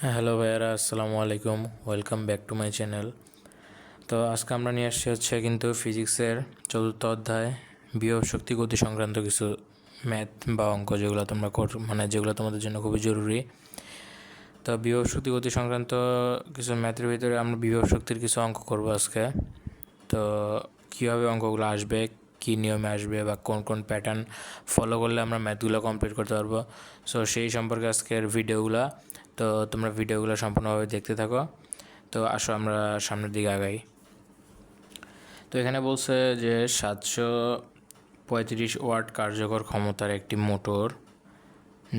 হ্যাঁ হ্যালো ভাইয়ারা, আসসালামু আলাইকুম। Welcome back to my channel তো আজকে আমরা নিয়ে আসছি হচ্ছে কিন্তু ফিজিক্সের চতুর্থ অধ্যায় বিভব শক্তি গতি সংক্রান্ত কিছু ম্যাথ বা অঙ্ক যেগুলো তোমরা মানে যেগুলো তোমাদের জন্য খুবই জরুরি। তো বিভব শক্তি গতি সংক্রান্ত কিছু ম্যাথের ভিতরে আমরা বিভব শক্তির কিছু অঙ্ক করব আজকে। তো কীভাবে অঙ্কগুলো আসবে, কী নিয়মে আসবে বা কোন কোন প্যাটার্ন ফলো করলে আমরা ম্যাথগুলো কমপ্লিট করতে পারব। সো সেই সম্পর্কে আজকের ভিডিওগুলো তো তোমরা ভিডিওগুলো সম্পূর্ণভাবে দেখতে থাকো। তো আসো আমরা সামনের দিকে আগাই। তো এখানে বলছে যে সাতশো পঁয়ত্রিশ ওয়াট কার্যকর ক্ষমতার একটি মোটর,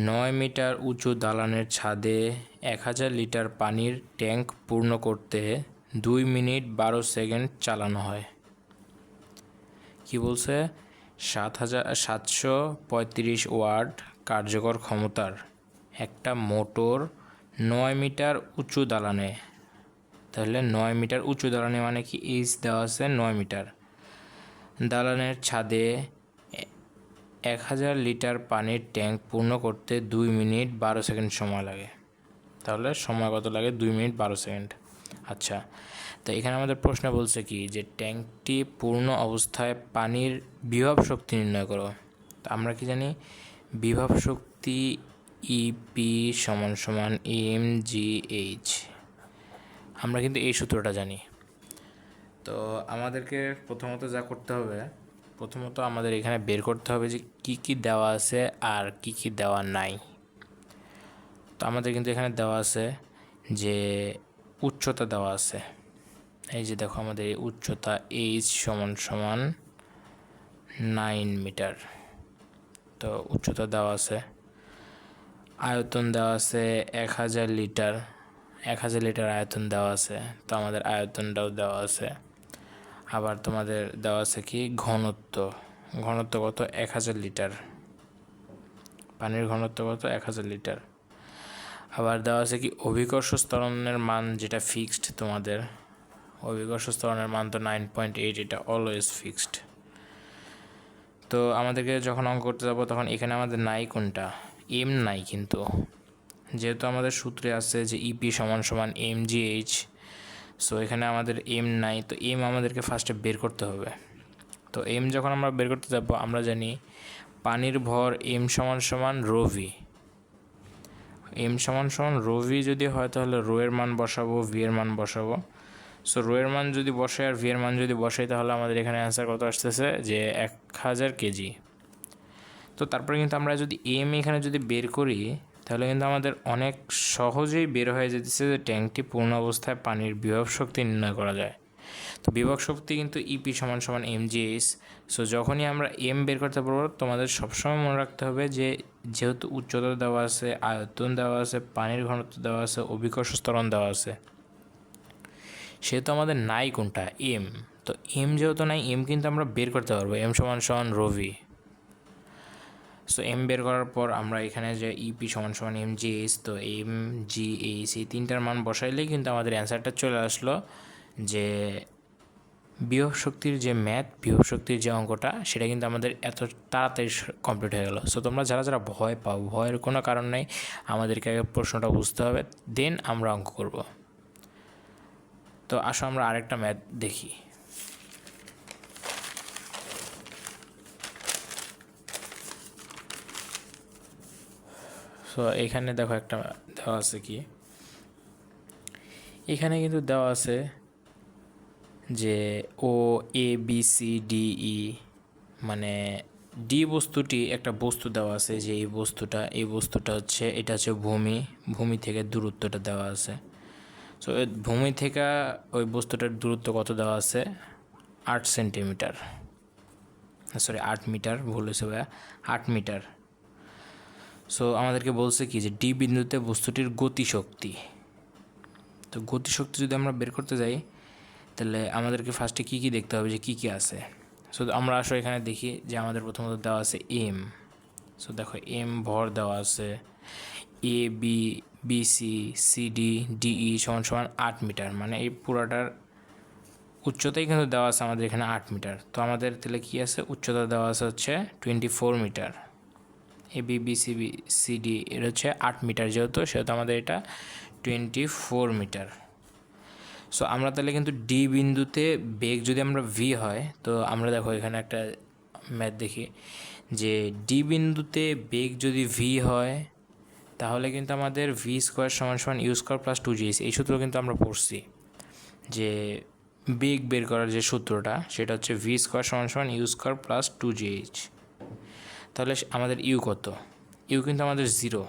নয় মিটার উঁচু দালানের ছাদে এক হাজার লিটার পানির ট্যাঙ্ক পূর্ণ করতে দুই মিনিট বারো সেকেন্ড চালানো হয়। কি বলছে? সাত হাজার, সাতশো পঁয়ত্রিশ ওয়াট কার্যকর ক্ষমতার একটা মোটর নয় মিটার উঁচু দালানে। তাহলে নয় মিটার উঁচু দালানে মানে কি? এইচ দেওয়া আছে নয় মিটার। দালানের ছাদে এক হাজার লিটার পানির ট্যাঙ্ক পূর্ণ করতে দুই মিনিট বারো সেকেন্ড সময় লাগে। তাহলে সময় কত লাগে? দুই মিনিট বারো সেকেন্ড। আচ্ছা তো এখানে আমাদের প্রশ্ন বলছে কি? যে ট্যাঙ্কটি পূর্ণ অবস্থায় পানির বিভব শক্তি নির্ণয় করো। তো আমরা কি জানি? বিভব শক্তি ইপি সমান সমান এম জি এইচ আমরা কিন্তু এই সূত্রটা জানি। তো আমাদেরকে প্রথমত যা করতে হবে, প্রথমত আমাদের এখানে বের করতে হবে যে কি কি দেওয়া আছে আর কি কি দেওয়া নাই। তো আমাদের কিন্তু এখানে দেওয়া আছে যে উচ্চতা দেওয়া আছে। এই যে দেখো আমাদের এই উচ্চতা এইচ সমান সমান নাইন মিটার তো উচ্চতা দেওয়া আছে। আয়তন দেওয়া আছে এক হাজার লিটার। এক হাজার লিটার আয়তন দেওয়া আছে। তো আমাদের আয়তনটাও দেওয়া আছে। আবার তোমাদের দেওয়া আছে কি? ঘনত্ব। ঘনত্ব কত? এক হাজার লিটার। পানির ঘনত্ব কত? এক হাজার লিটার। আবার দেওয়া আছে কি? অভিকর্ষ স্তরণের মান যেটা ফিক্সড তোমাদের। অভিকর্ষ স্তরণের মান তো নাইন পয়েন্ট এইট এটা অলওয়েজ ফিক্সড তো আমাদেরকে যখন অঙ্ক করতে যাব, তখন এখানে আমাদের নাই কোনটা? এম নাই কিন্তু। যেহেতু আমাদের সূত্রে আছে যে ইপি সমান সমান এম জি এইচ সো এখানে আমাদের এম নাই, তো এম আমাদেরকে ফার্স্টে বের করতে হবে। তো এম যখন আমরা বের করতে যাব, আমরা জানি পানির ভর এম সমান সমান রোভি এম সমান সমান রোভি যদি হয়, তাহলে রো এর মান বসাবো ভি এর মান বসাবো। সো রো এর মান যদি বসাই আর ভি এর মান যদি বসাই, তাহলে আমাদের এখানে অ্যান্সার কত আসতেছে? যে এক হাজার কেজি। তো তারপরে কিন্তু আমরা যদি এম এখানে যদি বের করি, তাহলে কিন্তু আমাদের অনেক সহজেই বের হয়ে যেতেছে যে ট্যাঙ্কটি পূর্ণ অবস্থায় পানির বিভব শক্তি নির্ণয় করা যায়। তো বিভব শক্তি কিন্তু ইপি সমান সমান এম জিএস সো যখনই আমরা এম বের করতে পারব, তোমাদের সবসময় মনে রাখতে হবে যে যেহেতু উচ্চতা দেওয়া আছে, আয়তন দেওয়া আছে, পানির ঘনত্ব দেওয়া আছে, অভিকর্ষ স্তরণ দেওয়া আছে, সেহেতু আমাদের নাই কোনটা এম তো এম যেহেতু নাই এম কিন্তু আমরা বের করতে পারব এম সমান সমান রবি সো এম বের করার পর আমরা এখানে যে ইপি সমান সমান এম জি এইচ তো এম জি এইচ এই তিনটার মান বসাইলেই কিন্তু আমাদের অ্যান্সারটা চলে আসলো যে বিভব শক্তির যে ম্যাথ বিভব শক্তির যে অঙ্কটা, সেটা কিন্তু আমাদের এত তাড়াতাড়ি কমপ্লিট হয়ে গেলো। সো তোমরা যারা যারা ভয় পাও, ভয়ের কোনো কারণ নেই, আমাদেরকে আগে প্রশ্নটা বুঝতে হবে দেন আমরা অঙ্ক করব। তো আসো আমরা আরেকটা ম্যাথ দেখি। সো এখানে দেখো একটা দেওয়া আছে কি? এখানে কিন্তু দেওয়া আছে যে O A B C D E মানে ডি বস্তুটি একটা বস্তু দেওয়া আছে যে এই বস্তুটা এই বস্তুটা হচ্ছে, এটা হচ্ছে ভূমি ভূমি থেকে দূরত্বটা দেওয়া আছে। সো ভূমি থেকে ওই বস্তুটার দূরত্ব কত দেওয়া আছে? আট সেন্টিমিটার। সরি আট মিটার, ভুল হয়েছে ভাইয়া। আট মিটার। সো আমাদেরকে বলছে কি যে ডি বিন্দুতে বস্তুটির গতিশক্তি। তো গতিশক্তি যদি আমরা বের করতে যাই, তাহলে আমাদেরকে ফার্স্টে কী কী দেখতে হবে যে, কী কী আছে? সো আমরা আসলে এখানে দেখি যে, আমাদের প্রথমত দেওয়া আছে এম সো দেখো এম ভর দেওয়া আছে। A B B C C D D E সমান সমান আট মিটার। মানে এই পুরাটার উচ্চতাই কিন্তু দেওয়া আছে আমাদের এখানে আট মিটার। তো আমাদের তাহলে কী আছে? উচ্চতা দেওয়া আছে হচ্ছে twenty four metre. A B B C এটা হচ্ছে আট মিটার যেহেতু, সেহেতু আমাদের এটা টোয়েন্টি ফোর মিটার। সো আমরা তাহলে কিন্তু ডি বিন্দুতে বেগ যদি আমরা ভি হয়, তো আমরা দেখো এখানে একটা ম্যাথ দেখি যে ডি বিন্দুতে বেগ যদি ভি হয়, তাহলে কিন্তু আমাদের ভি স্কোয়ার সমান সমান U square plus two G এই সূত্র কিন্তু আমরা পড়ছি যে বেগ বের করার যে সূত্রটা, সেটা হচ্ছে ভি স্কোয়ার সমান সমান U square plus two G H তাহলে আমাদের ইউ কত? ইউ কিন্তু আমাদের জিরো।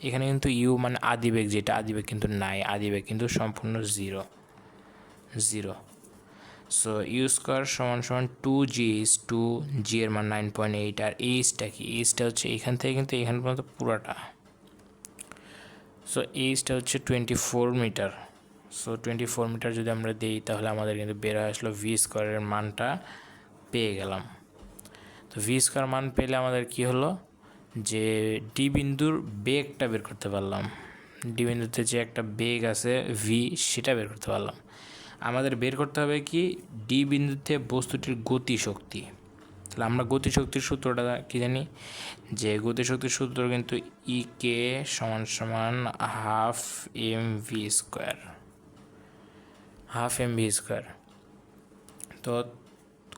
এখানে কিন্তু ইউ মানে আদিবেগ, যেটা আদিবেগ কিন্তু নাই, আদিবেগ কিন্তু সম্পূর্ণ zero. Zero. So U square সমান সমান two G H two, G এর মান নাইন পয়েন্ট এইট, আর এইচটা কি? এইচটা হচ্ছে এখান থেকে কিন্তু এখান পর্যন্ত পুরোটা। সো এইচটা হচ্ছে twenty four metre. So twenty four metre যদি আমরা দিই, তাহলে আমাদের কিন্তু বের আসলো ভি স্কোয়ারের মানটা, পেয়ে গেলাম। তো ভি স্কোয়ার মান পেলে আমাদের কি হলো? যে ডি বিন্দুর বেগটা বের করতে পারলাম। ডি বিন্দুতে যে একটা বেগ আছে ভি সেটা বের করতে পারলাম। আমাদের বের করতে হবে কি? ডি বিন্দুতে বস্তুটির গতি শক্তি তাহলে আমরা গতিশক্তির সূত্রটা কি জানি? যে গতিশক্তির সূত্র কিন্তু ই কে সমান সমান half M V square half M V square তো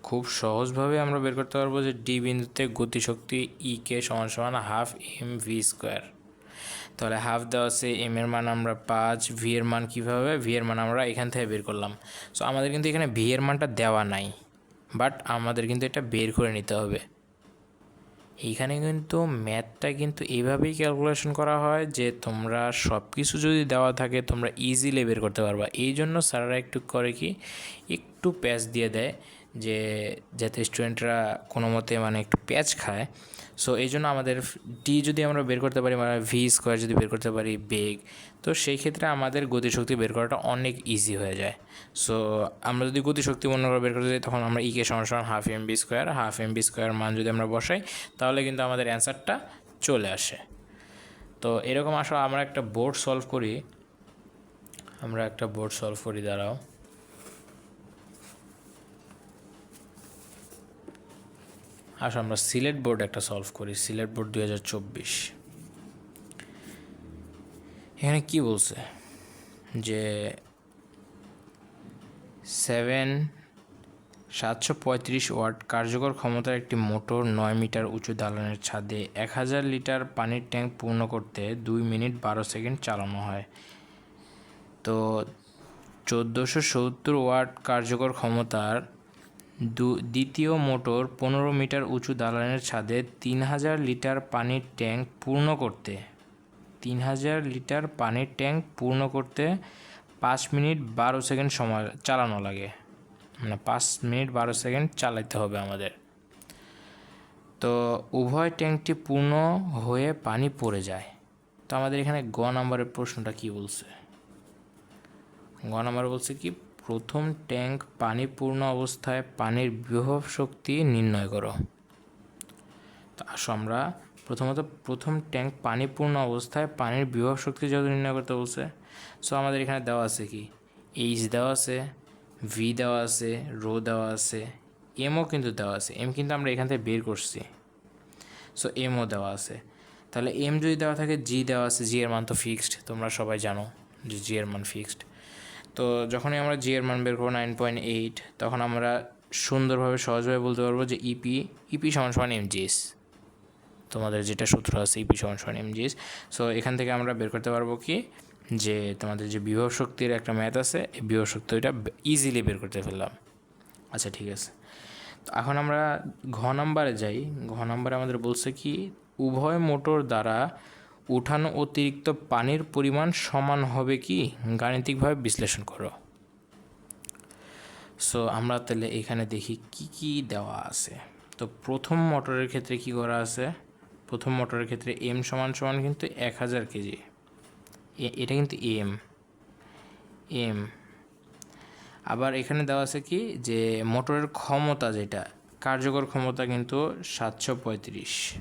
খুব সহজভাবে আমরা বের করতে পারব যে ডি বিন্দুতে গতিশক্তি ই কে সমান সমান হাফ এম ভি স্কোয়ার তাহলে হাফ দেওয়া আছে এম এর মান আমরা পাঁচ ভি এর মান কীভাবে? ভি এর মান আমরা এখান থেকে বের করলাম। সো আমাদের কিন্তু এখানে ভি এর মানটা দেওয়া নাই বাট আমাদের কিন্তু এটা বের করে নিতে হবে। এইখানে কিন্তু ম্যাথটা কিন্তু এইভাবেই ক্যালকুলেশন করা হয় যে তোমরা সব কিছু যদি দেওয়া থাকে, তোমরা ইজিলি বের করতে পারবা। এই জন্য স্যাররা একটু করে কি, একটু প্যাচ দিয়ে দেয়। যে যাতে স্টুডেন্টরা কোনো মতে মানে একটু প্যাচ খায়। সো এই জন্য আমাদের ডি যদি আমরা বের করতে পারি মানে ভি স্কোয়ার যদি বের করতে পারি বেগ তো সেই ক্ষেত্রে আমাদের গতিশক্তি বের করাটা অনেক ইজি হয়ে যায়। সো আমরা যদি গতিশক্তি মনে করে বের করতে যাই, তখন আমরা ইকে সমান সমান half M B square half M B square মান যদি আমরা বসাই, তাহলে কিন্তু আমাদের অ্যান্সারটা চলে আসে। তো এরকম আসলে আমরা একটা বোর্ড সলভ করি। আমরা একটা বোর্ড সলভ করি, দাঁড়াও। আসো, আমরা সিলেট বোর্ড একটা সলভ করি, সিলেট বোর্ড দুই হাজার চব্বিশ। এখানে কি বলছে? যে সেভেন সাতশো পঁয়ত্রিশ ওয়াট কার্যকর ক্ষমতার একটি মোটর নয় মিটার উঁচু দালানের ছাদে এক হাজার লিটার পানির ট্যাঙ্ক পূর্ণ করতে দুই মিনিট বারো সেকেন্ড চালানো হয়। তো চোদ্দোশো সত্তর ওয়াট কার্যকর ক্ষমতার দ্বিতীয় মোটর পনেরো মিটার উঁচু দালানের ছাদে তিন হাজার লিটার পানির ট্যাঙ্ক পূর্ণ করতে। তিন হাজার লিটার পানির ট্যাঙ্ক পূর্ণ করতে পাঁচ মিনিট বারো সেকেন্ড সময় চালানো লাগে। মানে পাঁচ মিনিট বারো সেকেন্ড চালাতে হবে আমাদের। তো উভয় ট্যাঙ্কটি পূর্ণ হয়ে পানি পড়ে যায়। তো আমাদের এখানে গ নাম্বারের প্রশ্নটা কি বলছে? গ নাম্বার বলছে কি প্রথম ট্যাঙ্ক পানি পূর্ণ অবস্থায় পানির বিভব শক্তি নির্ণয় করো। আসো আমরা প্রথমত প্রথম ট্যাঙ্ক পানি পূর্ণ অবস্থায় পানির বিভব শক্তি যত নির্ণয় করতে বলছে। সো আমাদের এখানে দেওয়া আছে কি? এইচ দেওয়া আছে ভি দেওয়া আছে রো দেওয়া আছে এমও কিন্তু দেওয়া আছে। এম কিন্তু আমরা এখান থেকে বের করছি। সো এমও দেওয়া আছে। তাহলে এম যদি দেওয়া থাকে জি দেওয়া আছে। জি এর মান তো ফিক্সড তোমরা সবাই জানো যে জি এর মান ফিক্সড তো যখনই আমরা জি এর মান বের করব নাইন পয়েন্ট এইট তখন আমরা সুন্দরভাবে সহজভাবে বলতে পারব যে ইপি ইপি সমান সমান এমজিএস তোমাদের যেটা সূত্র আছে ইপি সমান সমান এমজিএস সো এখান থেকে আমরা বের করতে পারব কি? যে তোমাদের যে বিভব শক্তির একটা ম্যাথ আছে, এই বিভব শক্তি ওইটা ইজিলি বের করতে ফেললাম। আচ্ছা ঠিক আছে। তো এখন আমরা ঘ নাম্বারে যাই। ঘ নাম্বারে আমাদের বলছে কি, উভয় মোটর দ্বারা উঠানো অতিরিক্ত পানির পরিমাণ সমান হবে কি? গাণিতিকভাবে বিশ্লেষণ করো। সো আমরা তাহলে এখানে দেখি কি কি দেওয়া আছে। তো প্রথম মোটরের ক্ষেত্রে কি করা আছে? প্রথম মোটরের ক্ষেত্রে এম সমান সমান কিন্তু এক হাজার কেজি। এটা কিন্তু এম এম আবার এখানে দেওয়া আছে কি? যে মোটরের ক্ষমতা যেটা, কার্যকর ক্ষমতা কিন্তু সাতশো পঁয়ত্রিশ।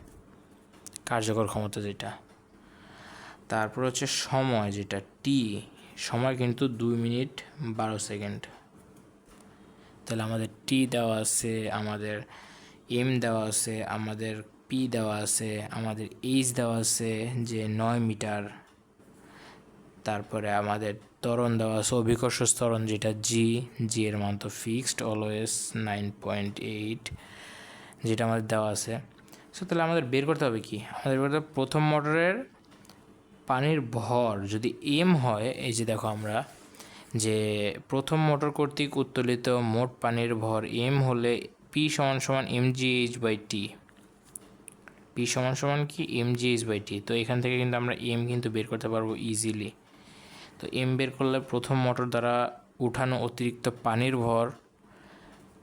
কার্যকর ক্ষমতা যেটা। তারপর হচ্ছে সময় যেটা টি সময় কিন্তু দুই মিনিট বারো সেকেন্ড। তাহলে আমাদের টি দেওয়া আছে, আমাদের এম দেওয়া আছে, আমাদের পি দেওয়া আছে, আমাদের এইচ দেওয়া আছে যে নয় মিটার। তারপরে আমাদের ত্বরণ দেওয়া আছে অভিকর্ষ ত্বরণ যেটা জি জি এর মান তো fixed always nine point eight যেটা আমাদের দেওয়া আছে। সো তাহলে আমাদের বের করতে হবে কি? আমাদের প্রথম মোটরের পানির ভর যদি এম হয়, এই যে দেখো আমরা, যে প্রথম মোটর কর্তৃক উত্তোলিত মোট পানির ভর এম হলে পি সমান সমান M G H by T P সমান সমান কি? M G H by T তো এখান থেকে কিন্তু আমরা এম কিন্তু বের করতে পারব ইজিলি তো এম বের করলে প্রথম মোটর দ্বারা উঠানো অতিরিক্ত পানির ভর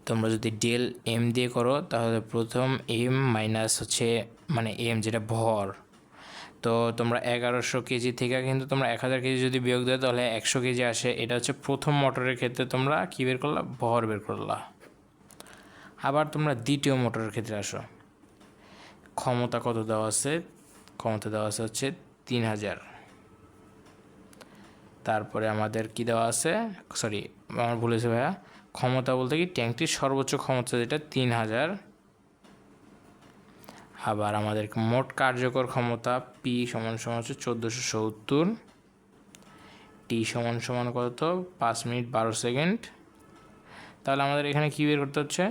তোমরা যদি ডেল এম দিয়ে করো, তাহলে প্রথম এম মাইনাস হচ্ছে মানে এম যেটা ভর তো তোমরা এগারোশো কেজি থেকে কিন্তু তোমরা এক হাজার কেজি যদি বিয়োগ দেয় তাহলে একশো কেজি আসে। এটা হচ্ছে প্রথম মোটরের ক্ষেত্রে তোমরা কী বের করলা? ভর বের করলা। আবার তোমরা দ্বিতীয় মোটরের ক্ষেত্রে আসো। ক্ষমতা কত দেওয়া আছে? ক্ষমতা দেওয়া আছে হচ্ছে তিন হাজার। তারপরে আমাদের কি দেওয়া আছে? সরি, আমার ভুলেছে ভাইয়া। ক্ষমতা বলতে কি? ট্যাঙ্কটির সর্বোচ্চ ক্ষমতা যেটা তিন হাজার। আবার আমাদের মোট কার্যকর ক্ষমতা পি সমান সমান হচ্ছে চোদ্দোশো সত্তর। টি সমান সমান কত? পাঁচ মিনিট বারো সেকেন্ড। তাহলে আমাদের এখানে কী বের করতে হচ্ছে?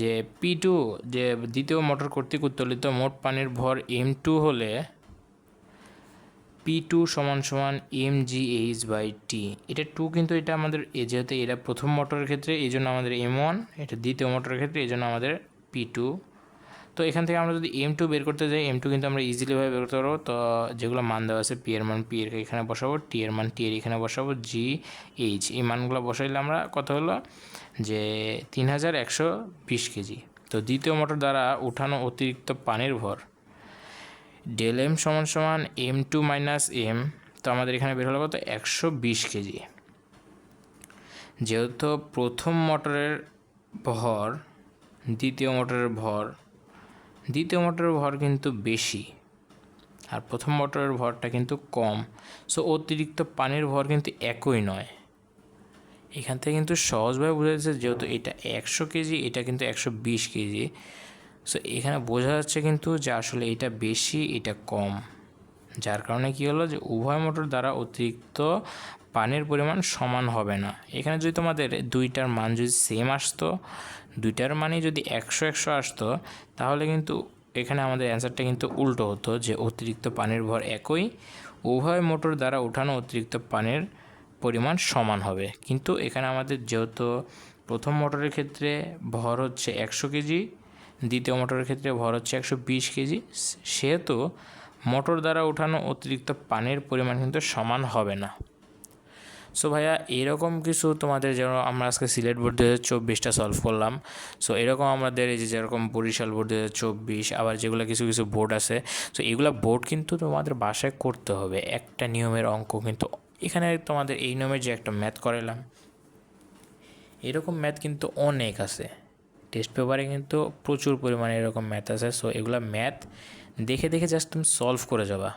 যে পি টু যে দ্বিতীয় মোটর কর্তৃক উত্তোলিত মোট পানির ভর এম টু হলে পি টু সমান সমান M G H by T এটা টু কিন্তু এটা আমাদের, এ যেহেতু এটা প্রথম মোটরের ক্ষেত্রে, এই জন্য আমাদের এম ওয়ান এটা দ্বিতীয় মোটরের ক্ষেত্রে, এই জন্য আমাদের পি টু তো এখান থেকে আমরা যদি এম টু বের করতে যাই এম টু কিন্তু আমরা ইজিলিভাবে বের করতে পারব। তো যেগুলো মান দেওয়া আছে পি এর মান পি এর এখানে বসাবো টি এর মান টি এর এখানে বসাবো জি এইচ এই মানগুলো বসাইলে আমরা কত হলো? যে তিন হাজার একশো বিশ কেজি। তো দ্বিতীয় মোটর দ্বারা উঠানো অতিরিক্ত পানির ভর ডেল এম সমান সমান এম টু মাইনাস এম তো আমাদের এখানে বের হলো কত? একশো বিশ কেজি। যেহেতু প্রথম মোটরের ভর, দ্বিতীয় মোটরের ভর দ্বিতীয় মোটরের ভর কিন্তু বেশি আর প্রথম মোটরের ভরটা কিন্তু কম। সো অতিরিক্ত পানির ভর কিন্তু একই নয়। এখান থেকে কিন্তু সহজভাবে বোঝা যাচ্ছে যেহেতু এটা একশো কেজি, এটা কিন্তু একশো বিশ কেজি। সো এখানে বোঝা যাচ্ছে কিন্তু যে আসলে এটা বেশি, এটা কম। যার কারণে কী হলো যে উভয় মোটর দ্বারা অতিরিক্ত পানির পরিমাণ সমান হবে না। এখানে যদি তোমাদের দুইটার মান যদি সেম আসতো দুইটার মানই যদি একশো একশো আসতো, তাহলে কিন্তু এখানে আমাদের অ্যান্সারটা কিন্তু উল্টো হতো যে অতিরিক্ত পানির ভর একই, উভয় মোটর দ্বারা উঠানো অতিরিক্ত পানির পরিমাণ সমান হবে। কিন্তু এখানে আমাদের যেহেতু প্রথম মোটরের ক্ষেত্রে ভর হচ্ছে একশো কেজি, দ্বিতীয় মোটরের ক্ষেত্রে ভর হচ্ছে একশো বিশ কেজি সেহেতু মোটর দ্বারা উঠানো অতিরিক্ত পানির পরিমাণ কিন্তু সমান হবে না। সো ভাইয়া, এরকম কিছু তোমাদের যেন আমরা আজকে সিলেট বোর্ড দু হাজার চব্বিশটা সলভ করলাম। সো এরকম আমাদের এই যে যেরকম বরিশাল বোর্ড দু হাজার চব্বিশ, আবার যেগুলো কিছু কিছু বোর্ড আছে। সো এগুলো বোর্ড কিন্তু তোমাদের বাসায় করতে হবে। একটা নিয়মের অঙ্ক কিন্তু এখানে তোমাদের এই নিয়মের যে একটা ম্যাথ করালাম এরকম ম্যাথ কিন্তু অনেক আছে। টেস্ট পেপারে কিন্তু প্রচুর পরিমাণে এরকম ম্যাথ আছে। সো এগুলো ম্যাথ দেখে দেখে জাস্ট তুমি সলভ করে যাবা।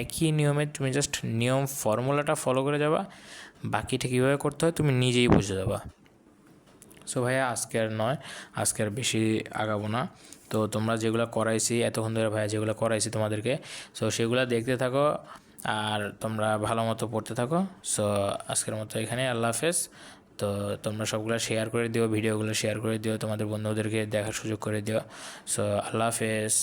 একই নিয়মে তুমি জাস্ট নিয়ম ফর্মুলাটা ফলো করে যাবা। বাকিটা কীভাবে করতে হয় তুমি নিজেই বুঝে যাবা। সো ভাইয়া, আজকে আর নয়, আজকে আর বেশি আগাবো না। তো তোমরা যেগুলো করাইছি, এতক্ষণ ধরে ভাইয়া যেগুলো করাইছি তোমাদেরকে সো সেগুলো দেখতে থাকো আর তোমরা ভালো মতো পড়তে থাকো। সো আজকের মতো এখানে আল্লাহ হাফেজ। তো তোমরা সবগুলো শেয়ার করে দিও, ভিডিওগুলো শেয়ার করে দিও, তোমাদের বন্ধুদেরকে দেখার সুযোগ করে দিও। সো আল্লাহ হাফেজ।